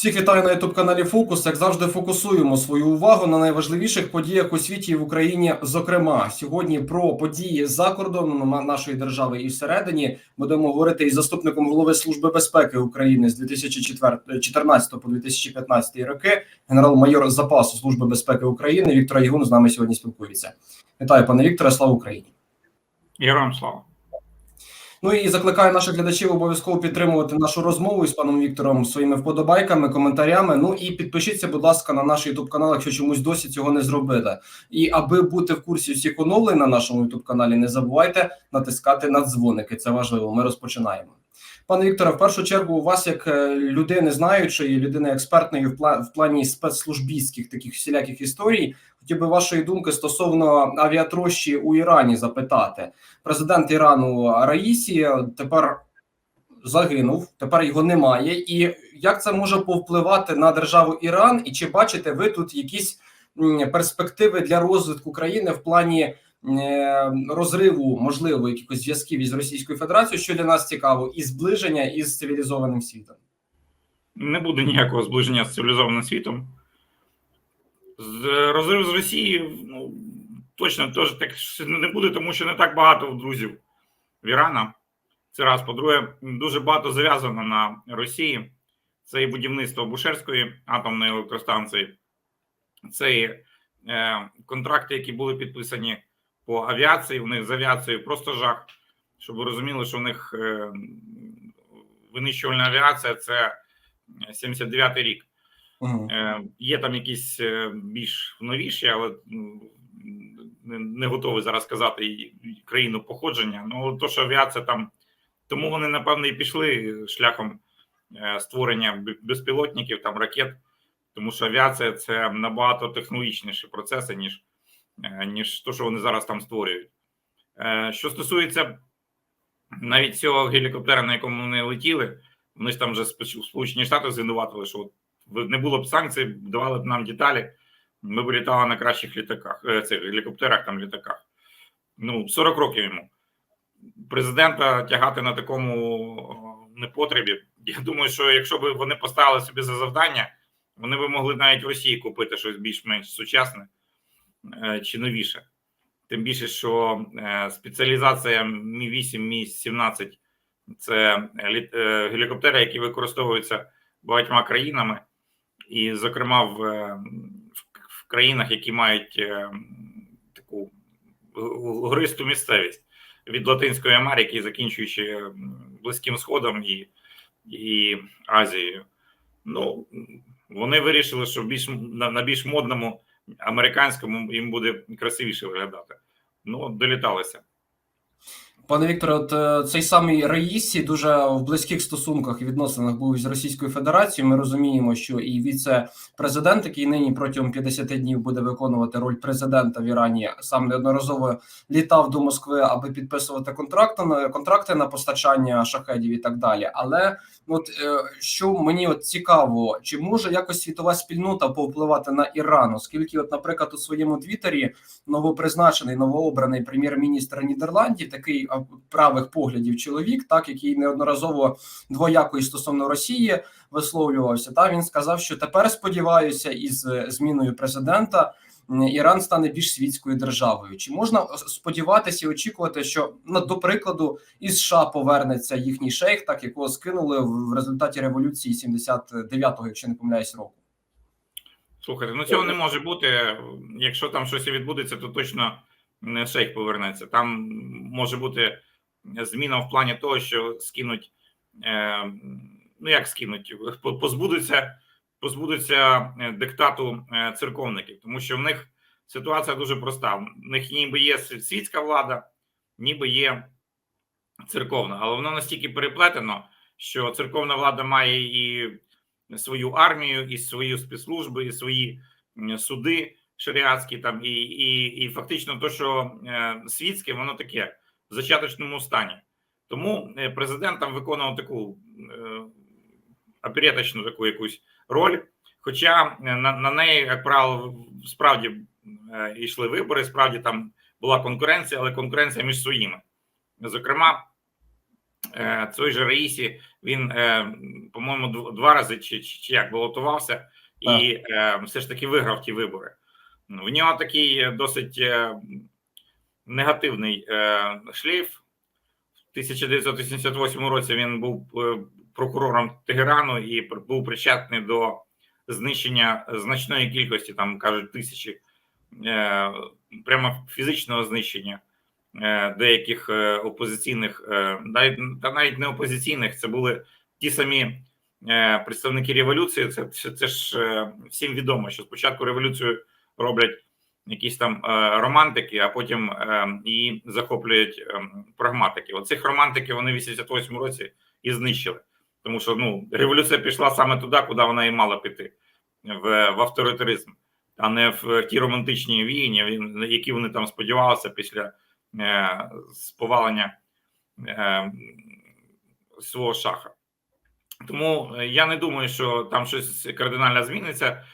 Всіх вітаю на youtube каналі Фокус. Як завжди, фокусуємо свою увагу на найважливіших подіях у світі і в Україні. Зокрема, сьогодні про події за кордоном нашої держави і всередині будемо говорити із заступником голови служби безпеки України з 2014 по 2015 роки, генерал-майор запасу служби безпеки України Віктор Ягун з нами сьогодні спілкується. Вітаю, пане Вікторе, слава Україні. Героям слава. Ну і закликаю наших глядачів обов'язково підтримувати нашу розмову із паном Віктором своїми вподобайками, коментарями. Ну і підпишіться, будь ласка, на наш Ютуб канал, якщо чомусь досі цього не зробили. І аби бути в курсі всіх оновлень на нашому Ютуб каналі, не забувайте натискати на дзвоники. Це важливо. Ми розпочинаємо. Пане Вікторе, в першу чергу, у вас як е, людини знаючої, людини експертної в пла- в плані спецслужбістських таких всіляких історій, хотів би вашої думки стосовно авіатрощі у Ірані запитати. Президент Ірану Раїсі тепер загинув, тепер його немає. І як це може повпливати на державу Іран? І чи бачите ви тут якісь перспективи для розвитку країни в плані е, розриву, можливо, якихось зв'язків із Російською Федерацією, що для нас цікаво, і зближення із цивілізованим світом? Не буде ніякого зближення з цивілізованим світом. Розрив з Росії, ну точно теж так не буде, тому що не так багато друзів в Ірана. Це раз. По-друге, дуже багато зав'язано на Росії. Це і будівництво Бушерської атомної електростанції, це і е, контракти, які були підписані по авіації. У них з авіацією просто жах. Щоб ви розуміли, що у них е, винищувальна авіація це 79-й рік. Е, Є там якісь е, більш новіші, але не, готовий зараз і країну походження. Ну то, що авіація там, тому вони напевно і пішли шляхом е, створення безпілотників, там ракет, тому що авіація це набагато технологічніші процеси, ніж, е, ніж то, що вони зараз там створюють. Що стосується навіть цього гелікоптера, на якому вони летіли, вони ж там вже Сполуч- Сполучені Штати звинуватили, що от не було б санкцій, давали б нам деталі. Ми б літали на кращих літаках, е, цих гелікоптерах, там літаках. Ну, 40 років йому. Президента тягати на такому непотребі. Я думаю, що якщо б вони поставили собі за завдання, вони б могли навіть в Росії купити щось більш-менш сучасне е, чи новіше. Тим більше, що е, спеціалізація Мі 8 Мі 17 це гелікоптери, які використовуються багатьма країнами, і, зокрема, в, е, в, в країнах, які мають е, таку гористу місцевість від Латинської Америки, закінчуючи Близьким Сходом і, і Азією. Ну, вони вирішили, що більш на, на більш модному американському їм буде красивіше виглядати. Ну, доліталися. Пане Вікторе, от е, цей самий Раїсі дуже в близьких стосунках і відносинах був із Російською Федерацією. Ми розуміємо, що і віце-президент, який нині протягом 50 днів буде виконувати роль президента в Ірані, сам неодноразово літав до Москви, аби підписувати контракти на контракти на постачання шахедів і так далі. Але от е, що мені от цікаво, чи може якось світова спільнота повпливати на Іран, оскільки, от, наприклад, у своєму твіттері новопризначений новообраний прем'єр-міністр Нідерландів, такий правих поглядів чоловік, так який неодноразово двоякої стосовно Росії висловлювався. Та він сказав, що тепер сподіваюся, із е, зміною президента Іран стане більш світською державою. Чи можна сподіватися і очікувати, що ну, до прикладу із США повернеться їхній шейх, так якого скинули в результаті революції 79-го, якщо не помиляюсь, року? Слухайте, ну цього не може бути. Якщо там щось і відбудеться, то точно не шейх повернеться. Там може бути зміна в плані того, що скинуть, е, ну як скинуть, по- позбудуться, позбудуться е, диктату е, церковників, тому що в них ситуація дуже проста. В них ніби є світська влада, ніби є церковна, але воно настільки переплетено, що церковна влада має і свою армію, і свою спецслужби, і свої суди шаріатські там, і, і, і фактично то, що е, світське, воно таке в зачаточному стані. Тому президент там виконував таку опереточну таку якусь роль. Хоча е, на, на неї, як правило, справді е, йшли вибори, справді там була конкуренція, але конкуренція між своїми. Зокрема, е, той же Раїсі Він, по-моєму, два рази чи, чи, чи як балотувався і е, все ж таки виграв ті вибори. В нього такий досить негативний шлейф. В 1988 році він був прокурором Тегерану і був причетний до знищення значної кількості, там кажуть, тисячі е, прямо фізичного знищення е, деяких е, опозиційних, навіть та навіть не опозиційних, це були ті самі представники революції. Це, це, це ж всім відомо, що спочатку революцію роблять якісь там романтики, а потім її захоплюють е, прагматики. Оцих романтиків вони в 88 році і знищили. Тому що ну революція пішла саме туди, куди вона і мала піти, в, в авторитаризм, а не в ті романтичні він- які вони там сподівалися після е, повалення е, свого шаха. Тому е, я не думаю, що там щось кардинально зміниться.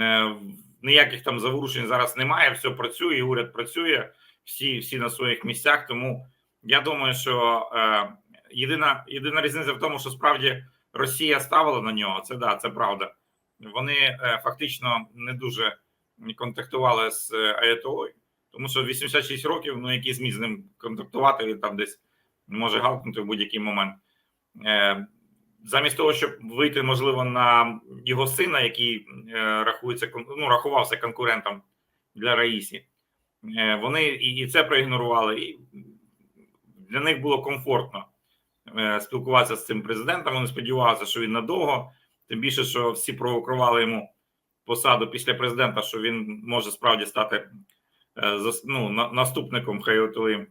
Е, Ніяких там заворушень зараз немає, все працює, уряд працює, всі, всі на своїх місцях. Тому я думаю, що е, єдина, єдина різниця в тому, що справді Росія ставила на нього. Це да, це правда. Вони е, фактично не дуже контактували з е, Аятолою, тому що 86 років, ну який зміг з ним контактувати, він там десь може галкнути в будь-який момент. Е, замість того, щоб вийти, можливо, на його сина, який рахується ну, рахувався конкурентом для Раїсі, вони і, це проігнорували. І для них було комфортно спілкуватися з цим президентом. Вони сподівалися, що він надовго. Тим більше, що всі провокували йому посаду після президента, що він може справді стати е, ну, на- наступником Хаятоли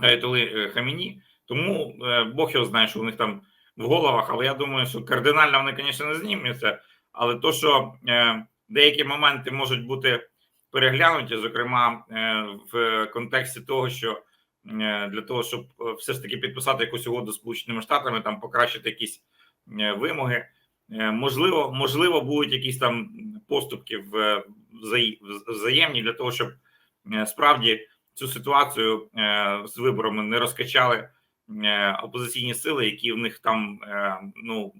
Хаятоли е, Хаміні. Тому е, Бог його знає, що у них там в головах, але я думаю, що кардинально вони, звісно, не знімуться. Але то, що е, деякі моменти можуть бути переглянуті, зокрема е, в контексті того, що е, для того, щоб е, все ж таки підписати якусь угоду з Сполученими Штатами, там покращити якісь е, вимоги. Е, Можливо, можливо, будуть якісь там поступки в взаємні для того, щоб е, справді цю ситуацію е, з виборами не розкачали е, опозиційні сили, які в них там, е, ну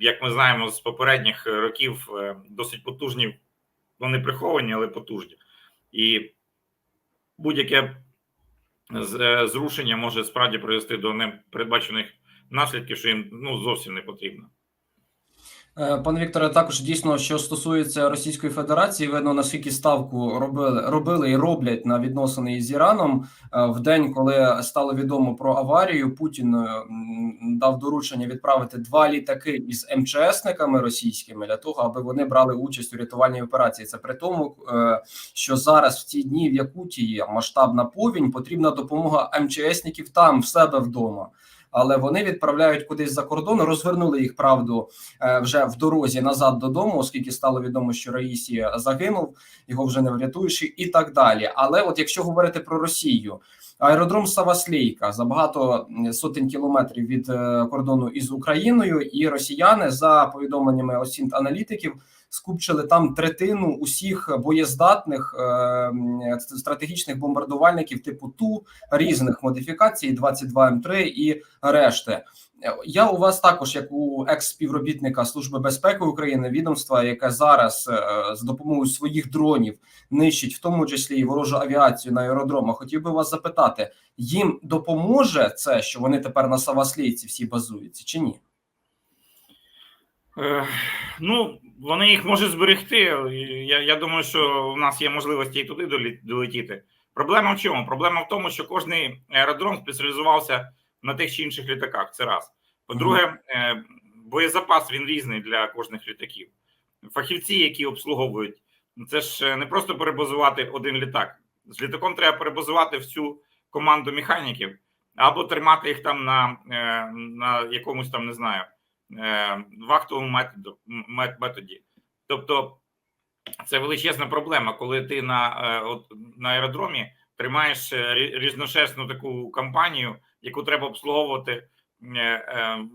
як ми знаємо з попередніх років, е, досить потужні. Вони приховані, але потужні, і будь-яке е, зрушення може справді привести до непередбачених наслідків, що їм ну зовсім не потрібно. Е, Пане Вікторе, також дійсно, що стосується Російської Федерації, видно наскільки ставку робили, робили і роблять на відносини з Іраном. Е, В день, коли стало відомо про аварію, Путін е, дав доручення відправити два літаки із МЧСниками російськими для того, аби вони брали участь у рятувальній операції. Це при тому, що зараз в ці дні в Якутії масштабна повінь, потрібна допомога МЧСників там в себе вдома. Але вони відправляють кудись за кордон, розвернули їх правду е, вже в дорозі назад додому, оскільки стало відомо, що Раїсі загинув, його вже не врятуєш, і так далі. Але от якщо говорити про Росію, аеродром Саваслейка за багато сотень кілометрів від е, кордону із Україною, і росіяни за повідомленнями осінт аналітиків. Скупчили там третину усіх боєздатних е, стратегічних бомбардувальників типу Ту різних модифікацій 22 М3 і решти. Я у вас також, як у екс-співробітника Служби безпеки України, відомства, яке зараз е, з допомогою своїх дронів нищить, в тому числі і ворожу авіацію на аеродромах. Хотів би вас запитати, їм допоможе це, що вони тепер на Саваслійці всі базуються, чи ні? Е, Ну, вони їх можуть зберегти. Я, я думаю, що у нас є можливості і туди долетіти. Проблема в чому? Проблема в тому, що кожний аеродром спеціалізувався на тих чи інших літаках. Це раз. По-друге, е, боєзапас він різний для кожних літаків. Фахівці, які обслуговують, це ж е, не просто перебазувати один літак. З літаком треба перебазувати всю команду механіків або тримати їх там на, е, на якомусь там, не знаю вахтовому методі. Тобто це величезна проблема, коли ти на, на аеродромі тримаєш різношерстну таку компанію, яку треба обслуговувати е, е,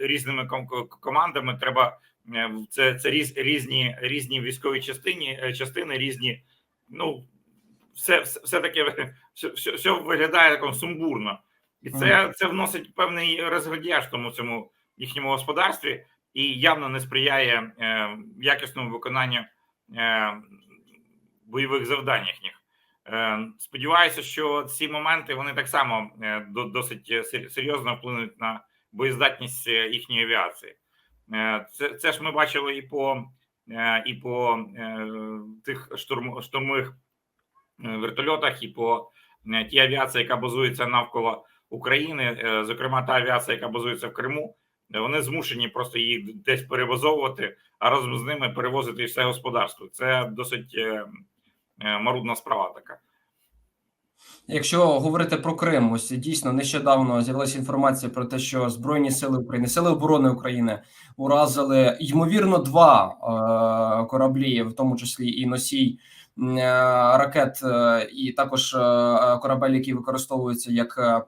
різними ком- командами. Треба е, це, це різ, різні, різні військові частини, е, частини, різні. Ну, все, все, таке все, все, виглядає таком сумбурно. І це, це вносить певний розградіяж в тому цьому їхньому господарстві і явно не сприяє е, якісному виконанню е, бойових завдань їхніх. Е, сподіваюся, що ці моменти вони так само е, до- досить е, серйозно вплинуть на боєздатність їхньої авіації. Це, це ж ми бачили і по і по тих штурм, штурмових вертольотах, і по тій авіації, яка базується навколо України, зокрема та авіація, яка базується в Криму. Вони змушені просто їх десь перебазовувати, а разом з ними перевозити все господарство. Це досить марудна справа така. Якщо говорити про Крим, ось дійсно нещодавно з'явилася інформація про те, що Збройні сили України, сили оборони України уразили ймовірно два е, кораблі, в тому числі і носій е, ракет, е, і також е, корабель, який використовується як е,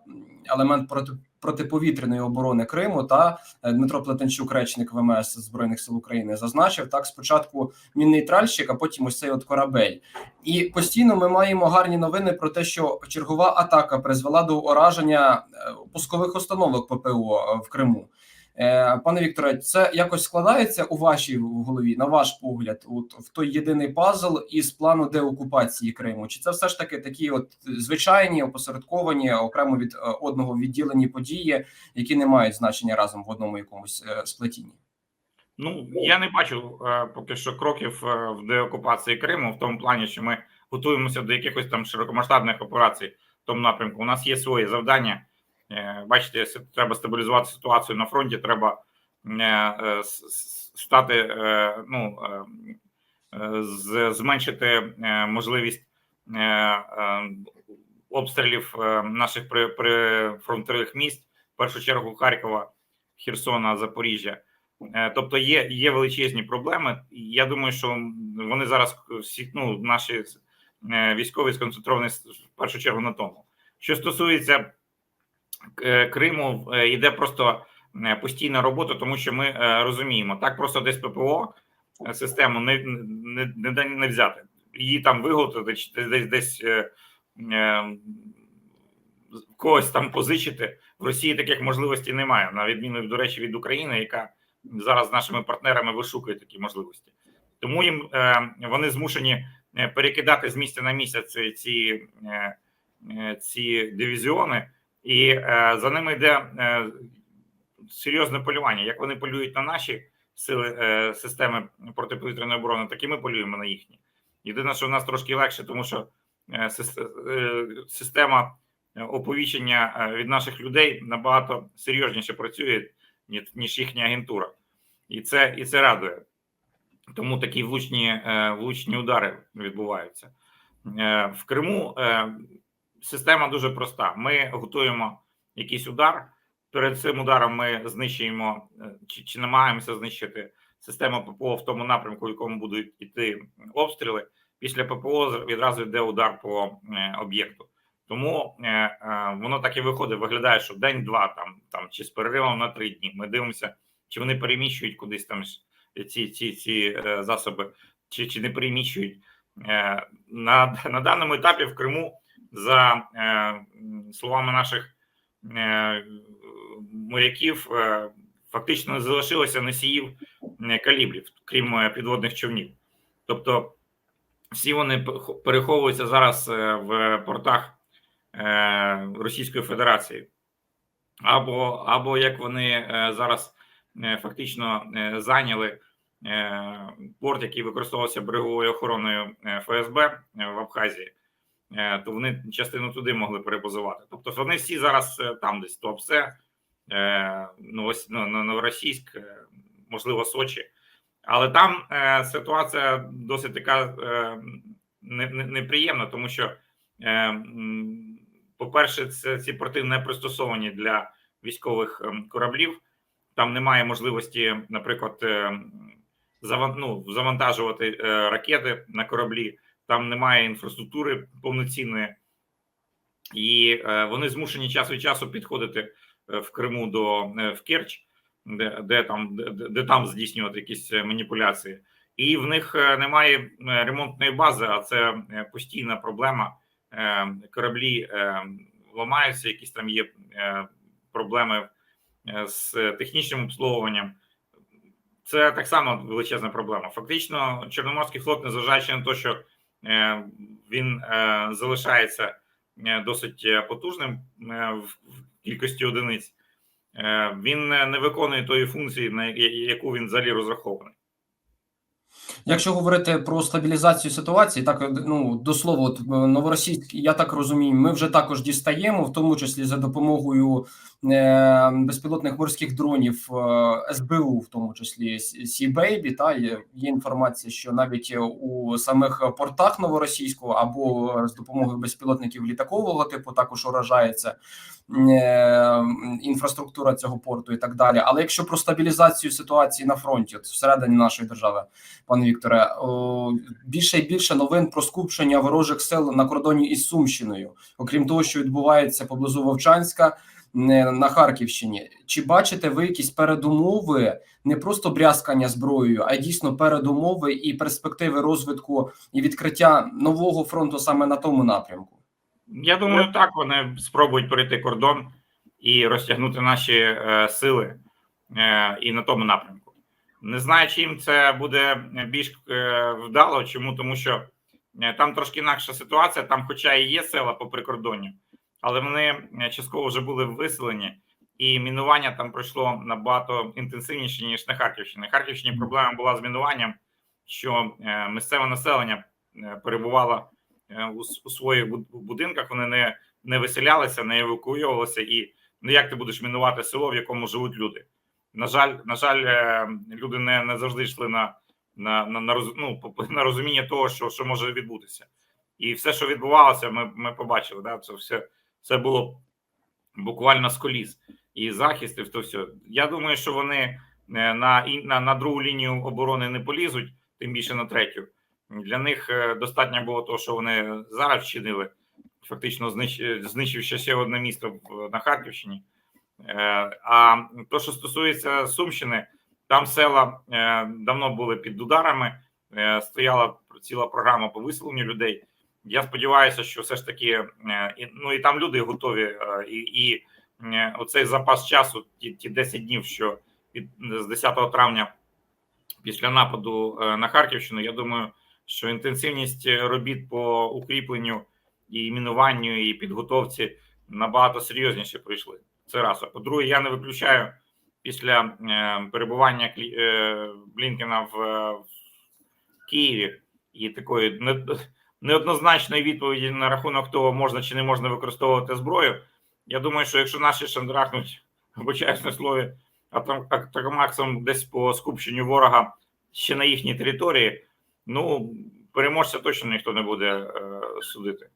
елемент проти протиповітряної оборони Криму. Та е, Дмитро Плетенчук, речник ВМС збройних сил України, зазначив так: спочатку мінний тральщик, а потім ось цей от корабель. І постійно ми маємо гарні новини про те, що чергова атака призвела до ураження е, пускових установок ППО е, в Криму. Е, Пане Вікторе, це якось складається у вашій голові, на ваш погляд, от в той єдиний пазл із плану деокупації Криму? Чи це все ж таки такі, от звичайні, опосередковані, окремо від е, одного відділені події, які не мають значення разом в одному якомусь е, сплетінні? Ну я не бачу поки що кроків в деокупації Криму в тому плані, що ми готуємося до якихось там широкомасштабних операцій в тому напрямку. У нас є свої завдання. Е, Бачите, треба стабілізувати ситуацію на фронті. Треба стати ну зменшити можливість обстрілів наших прифронтових міст, в першу чергу Харкова, Херсона, Запоріжжя. Е, Тобто є, є величезні проблеми. Я думаю, що вони зараз всі ну, наші е, військові сконцентровані в першу чергу на тому. Що стосується Криму, е, йде просто е, постійна робота, тому що ми е, розуміємо, так просто десь ППО е, систему не, не, не, не взяти. Її там виготовити, чи десь десь е, е, когось там позичити. В Росії таких можливостей немає, на відміну, до речі, від України, яка зараз з нашими партнерами вишукує такі можливості. Тому їм е, вони змушені е, перекидати з місця на місяць ці, е, е, ці дивізіони, і е, за ними йде е, серйозне полювання. Як вони полюють на наші сили е, системи протиповітряної оборони, так і ми полюємо на їхні. Єдине, що в нас трошки легше, тому що е, е, система оповіщення е, від наших людей набагато серйозніше працює, ніж їхня агентура, і це і це радує. Тому такі влучні, е, влучні удари відбуваються в Криму. Система дуже проста. Ми готуємо якийсь удар. Перед цим ударом ми знищуємо е, чи, чи намагаємося знищити систему ППО в тому напрямку, в якому будуть йти обстріли. Після ППО відразу йде удар по е, об'єкту. Тому е, воно так і виходить. Виглядає, що день-два там там чи з переривом на три дні. Ми дивимося, чи вони переміщують кудись там ці ці, ці засоби, чи, чи не переміщують. На, на даному етапі в Криму, за е, словами наших е, моряків, е, фактично не залишилося носіїв калібрів, крім підводних човнів. Тобто всі вони переховуються зараз в портах Російської Федерації, або, або як вони зараз фактично зайняли порт, який використовувався береговою охороною ФСБ в Абхазії, то вони частину туди могли перебазувати. Тобто вони всі зараз е, там, десь Туапсе, е, Новос- ну, ну, Новоросійськ, е, можливо, Сочі. Але там е, ситуація досить така е, не- не- неприємна, тому що, е, по-перше, ці порти не пристосовані для військових кораблів. Там немає можливості, наприклад, е, ну, завантажувати е, ракети на кораблі, там немає інфраструктури повноцінної, і е, вони змушені час від часу підходити е, в Криму до е, в Керч, де, де там де, де там здійснювати якісь маніпуляції, і в них немає ремонтної бази, а це постійна проблема. Кораблі ламаються, якісь там є проблеми з технічним обслуговуванням. Це так само величезна проблема. Фактично, Чорноморський флот, незважаючи на те, що він е, залишається е, досить е, потужним е, в кількості одиниць, е, він не виконує тої функції, на яку він взагалі розрахований. Якщо говорити про стабілізацію ситуації, так ну до слова, от, е, новоросійськ, я так розумію, ми вже також дістаємо, в тому числі за допомогою е, безпілотних морських дронів е, СБУ, в тому числі Сі Бейбі. Та є, є інформація, що навіть у самих портах новоросійського або з допомогою безпілотників літакового типу також уражається е, інфраструктура цього порту і так далі. Але якщо про стабілізацію ситуації на фронті, от всередині нашої держави пане Вікторе, більше і більше новин про скупчення ворожих сил на кордоні із Сумщиною, окрім того, що відбувається поблизу Вовчанська не, на Харківщині. Чи бачите ви якісь передумови, не просто брязкання зброєю, а дійсно передумови і перспективи розвитку і відкриття нового фронту саме на тому напрямку? Я думаю, так вони спробують перейти кордон і розтягнути наші е, сили е, і на тому напрямку. Не знаю, чи їм це буде більш е, вдало. Чому? Тому що е, там трошки інакша ситуація. Там, хоча і є села по прикордонню, але вони е, частково вже були виселені, і мінування там пройшло набагато інтенсивніше ніж на Харківщині. На Харківщині проблема була з мінуванням, що е, місцеве населення е, перебувало у, у своїх буд- будинках. Вони не, не виселялися, не евакуювалися. І ну як ти будеш мінувати село, в якому живуть люди? На жаль, на жаль, е, люди не, не завжди йшли на, на, на, на, роз, ну, на розуміння того, що, що може відбутися. І все, що відбувалося, ми, ми побачили. Да? Це все, все було буквально з коліс. І захист, і то все. Я думаю, що вони е, на, на, на другу лінію оборони не полізуть, тим більше на третю. Для них е, достатньо було того, що вони зараз вчинили, фактично знищ, знищивши ще одне місто на Харківщині. Е, А то, що стосується Сумщини, там села е, давно були під ударами, е, стояла ціла програма по виселенню людей. Я сподіваюся, що все ж таки, е, ну і там люди готові, е, і, і е, оцей запас часу, ті, ті 10 днів, що від з 10 травня після нападу е, на Харківщину, я думаю, що інтенсивність робіт по укріпленню і мінуванню, і підготовці набагато серйозніше прийшли. Це раз. А по-друге, я не виключаю після е, перебування е, Блінкена в, е, в Києві і такої не, неоднозначної відповіді на рахунок того, можна чи не можна використовувати зброю. Я думаю, що якщо наші шандрахнуть, вибачаюсь на слові, атакамаксом десь по скупченню ворога ще на їхній території, ну переможця точно ніхто не буде е, судити.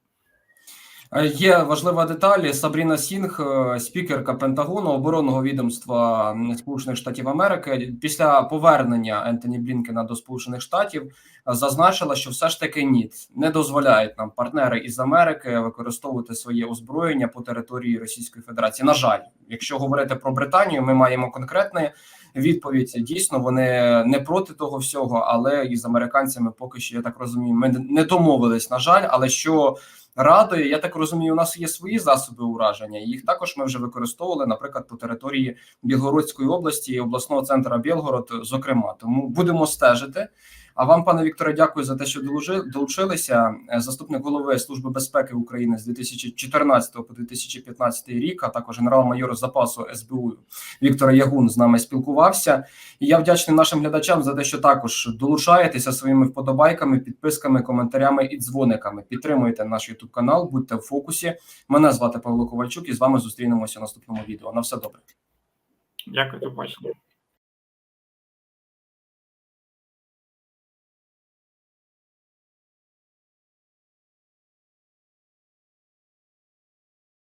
Е, Є важлива деталь. Сабріна Сінг, е, спікерка Пентагону оборонного відомства Сполучених Штатів Америки, після повернення Ентоні Блінкена до Сполучених Штатів зазначила, що все ж таки ні, не дозволяють нам партнери із Америки використовувати своє озброєння по території Російської Федерації. На жаль, якщо говорити про Британію, ми маємо конкретне відповідь. Дійсно, вони не проти того всього, але і з американцями поки що я так розумію, ми не домовились. На жаль, але що радує, я так розумію, у нас є свої засоби ураження. Їх також ми вже використовували, наприклад, по території Білгородської області і обласного центру Білгород, зокрема. Тому будемо стежити. А вам, пане Вікторе, дякую за те, що долучилися. Е, Заступник голови Служби безпеки України з 2014 по 2015 рік, а також генерал-майор запасу СБУ Віктор Ягун з нами спілкувався. І я вдячний нашим глядачам за те, що також долучаєтеся своїми вподобайками, підписками, коментарями і дзвониками. Підтримуйте наш YouTube канал, будьте в фокусі. Мене звати Павло Ковальчук, і з вами зустрінемося в наступному відео. На все добре. Дякую, побачення.